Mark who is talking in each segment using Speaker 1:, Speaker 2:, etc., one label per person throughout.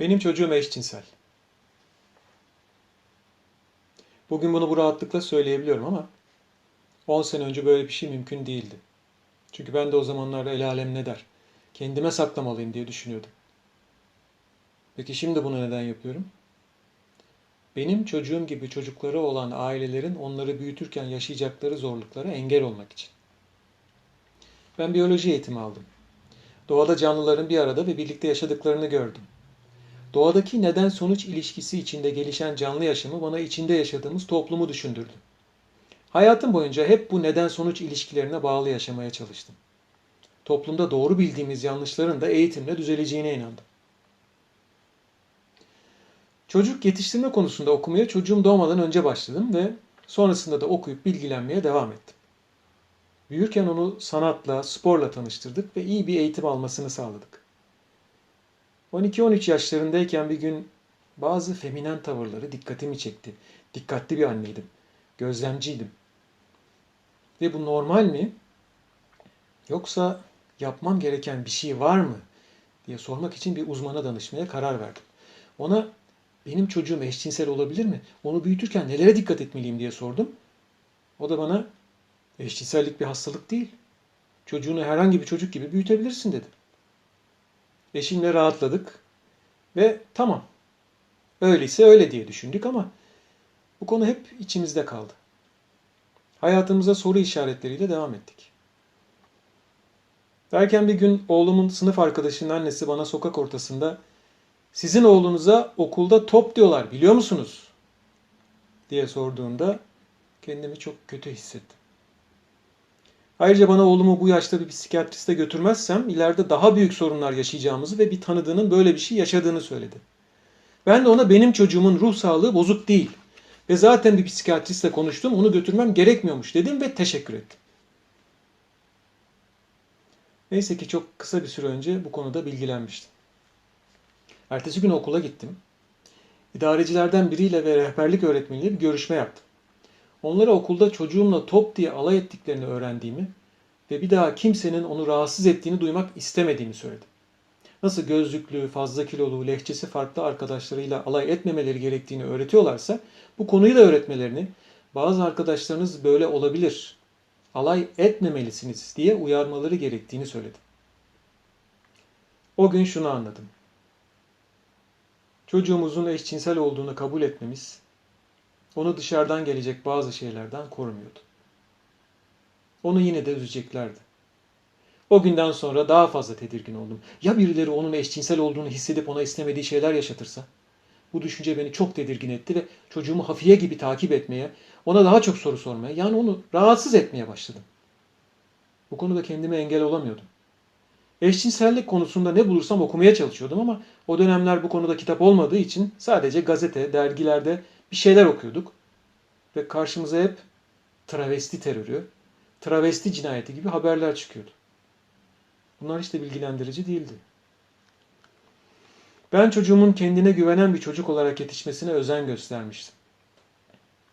Speaker 1: Benim çocuğum eşcinsel. Bugün bunu bu rahatlıkla söyleyebiliyorum ama 10 sene önce böyle bir şey mümkün değildi. Çünkü ben de o zamanlar el alem ne der? Kendime saklamalıyım diye düşünüyordum. Peki şimdi bunu neden yapıyorum? Benim çocuğum gibi çocukları olan ailelerin onları büyütürken yaşayacakları zorluklara engel olmak için. Ben biyoloji eğitimi aldım. Doğada canlıların bir arada ve birlikte yaşadıklarını gördüm. Doğadaki neden-sonuç ilişkisi içinde gelişen canlı yaşamı bana içinde yaşadığımız toplumu düşündürdü. Hayatım boyunca hep bu neden-sonuç ilişkilerine bağlı yaşamaya çalıştım. Toplumda doğru bildiğimiz yanlışların da eğitimle düzeleceğine inandım. Çocuk yetiştirme konusunda okumaya çocuğum doğmadan önce başladım ve sonrasında da okuyup bilgilenmeye devam ettim. Büyürken onu sanatla, sporla tanıştırdık ve iyi bir eğitim almasını sağladık. 12-13 yaşlarındayken bir gün bazı feminen tavırları dikkatimi çekti. Dikkatli bir anneydim. Gözlemciydim. Ve bu normal mi? Yoksa yapmam gereken bir şey var mı? diye sormak için bir uzmana danışmaya karar verdim. Ona benim çocuğum eşcinsel olabilir mi? Onu büyütürken nelere dikkat etmeliyim diye sordum. O da bana eşcinsellik bir hastalık değil. Çocuğunu herhangi bir çocuk gibi büyütebilirsin dedi. Eşimle rahatladık ve tamam öyleyse öyle diye düşündük ama bu konu hep içimizde kaldı. Hayatımıza soru işaretleriyle devam ettik. Derken bir gün oğlumun sınıf arkadaşının annesi bana sokak ortasında sizin oğlunuza okulda top diyorlar biliyor musunuz? diye sorduğunda kendimi çok kötü hissettim. Ayrıca bana oğlumu bu yaşta bir psikiyatriste götürmezsem ileride daha büyük sorunlar yaşayacağımızı ve bir tanıdığının böyle bir şey yaşadığını söyledi. Ben de ona benim çocuğumun ruh sağlığı bozuk değil ve zaten bir psikiyatristle konuştum onu götürmem gerekmiyormuş dedim ve teşekkür ettim. Neyse ki çok kısa bir süre önce bu konuda bilgilenmiştim. Ertesi gün okula gittim. İdarecilerden biriyle ve rehberlik öğretmeniyle bir görüşme yaptım. Onlara okulda çocuğumla top diye alay ettiklerini öğrendiğimi ve bir daha kimsenin onu rahatsız ettiğini duymak istemediğimi söyledim. Nasıl gözlüklü, fazla kilolu, lehçesi farklı arkadaşlarıyla alay etmemeleri gerektiğini öğretiyorlarsa bu konuyu da öğretmelerini bazı arkadaşlarınız böyle olabilir, alay etmemelisiniz diye uyarmaları gerektiğini söyledim. O gün şunu anladım. Çocuğumuzun eşcinsel olduğunu kabul etmemiz onu dışarıdan gelecek bazı şeylerden korumuyordu. Onu yine de üzeceklerdi. O günden sonra daha fazla tedirgin oldum. Ya birileri onun eşcinsel olduğunu hissedip ona istemediği şeyler yaşatırsa? Bu düşünce beni çok tedirgin etti ve çocuğumu hafiye gibi takip etmeye, ona daha çok soru sormaya, yani onu rahatsız etmeye başladım. Bu konuda kendime engel olamıyordum. Eşcinsellik konusunda ne bulursam okumaya çalışıyordum ama o dönemler bu konuda kitap olmadığı için sadece gazete, dergilerde bir şeyler okuyorduk. Ve karşımıza hep travesti terörü, travesti cinayeti gibi haberler çıkıyordu. Bunlar hiç de bilgilendirici değildi. Ben çocuğumun kendine güvenen bir çocuk olarak yetişmesine özen göstermiştim.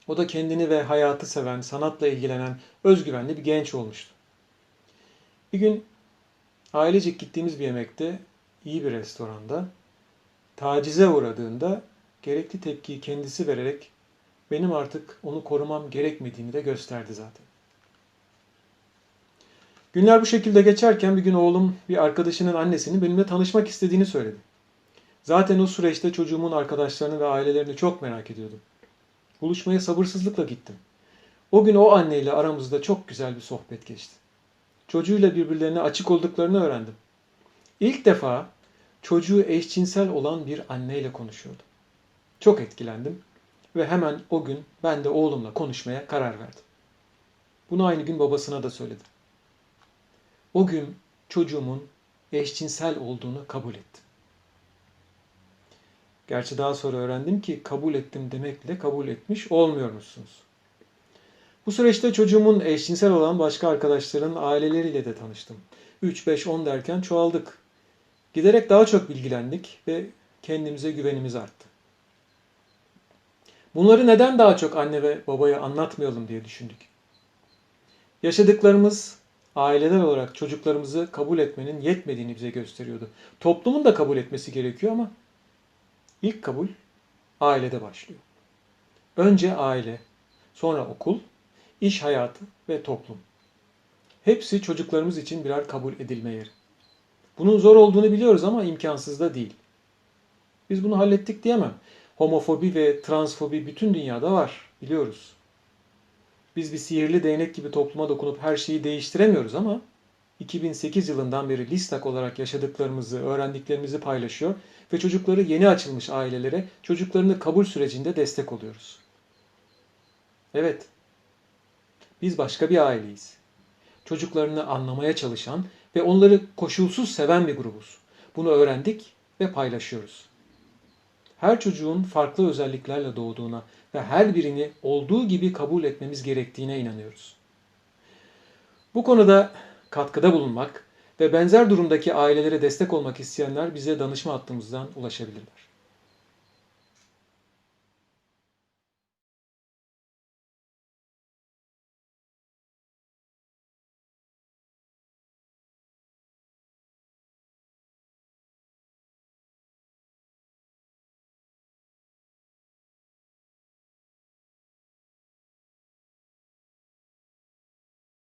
Speaker 1: O da kendini ve hayatı seven, sanatla ilgilenen, özgüvenli bir genç olmuştu. Bir gün ailecek gittiğimiz bir yemekte, iyi bir restoranda, tacize uğradığında gerekli tepkiyi kendisi vererek benim artık onu korumam gerekmediğini de gösterdi zaten. Günler bu şekilde geçerken bir gün oğlum bir arkadaşının annesinin benimle tanışmak istediğini söyledi. Zaten o süreçte çocuğumun arkadaşlarını ve ailelerini çok merak ediyordum. Buluşmaya sabırsızlıkla gittim. O gün o anneyle aramızda çok güzel bir sohbet geçti. Çocuğuyla birbirlerine açık olduklarını öğrendim. İlk defa çocuğu eşcinsel olan bir anneyle konuşuyordu. Çok etkilendim ve hemen o gün ben de oğlumla konuşmaya karar verdim. Bunu aynı gün babasına da söyledim. O gün çocuğumun eşcinsel olduğunu kabul ettim. Gerçi daha sonra öğrendim ki kabul ettim demekle kabul etmiş olmuyormuşsunuz. Bu süreçte çocuğumun eşcinsel olan başka arkadaşların aileleriyle de tanıştım. 3, 5, 10 derken çoğaldık. Giderek daha çok bilgilendik ve kendimize güvenimiz arttı. Bunları neden daha çok anne ve babaya anlatmayalım diye düşündük. Yaşadıklarımız aileler olarak çocuklarımızı kabul etmenin yetmediğini bize gösteriyordu. Toplumun da kabul etmesi gerekiyor ama İlk kabul ailede başlıyor. Önce aile, sonra okul, iş hayatı ve toplum. Hepsi çocuklarımız için birer kabul edilme yeri. Bunun zor olduğunu biliyoruz ama imkansız da değil. Biz bunu hallettik diyemem. Homofobi ve transfobi bütün dünyada var, biliyoruz. Biz bir sihirli değnek gibi topluma dokunup her şeyi değiştiremiyoruz ama 2008 yılından beri Listak olarak yaşadıklarımızı, öğrendiklerimizi paylaşıyor ve çocukları yeni açılmış ailelere çocuklarını kabul sürecinde destek oluyoruz. Evet, biz başka bir aileyiz. Çocuklarını anlamaya çalışan ve onları koşulsuz seven bir grubuz. Bunu öğrendik ve paylaşıyoruz. Her çocuğun farklı özelliklerle doğduğuna ve her birini olduğu gibi kabul etmemiz gerektiğine inanıyoruz. Bu konuda katkıda bulunmak ve benzer durumdaki ailelere destek olmak isteyenler bize danışma hattımızdan ulaşabilirler.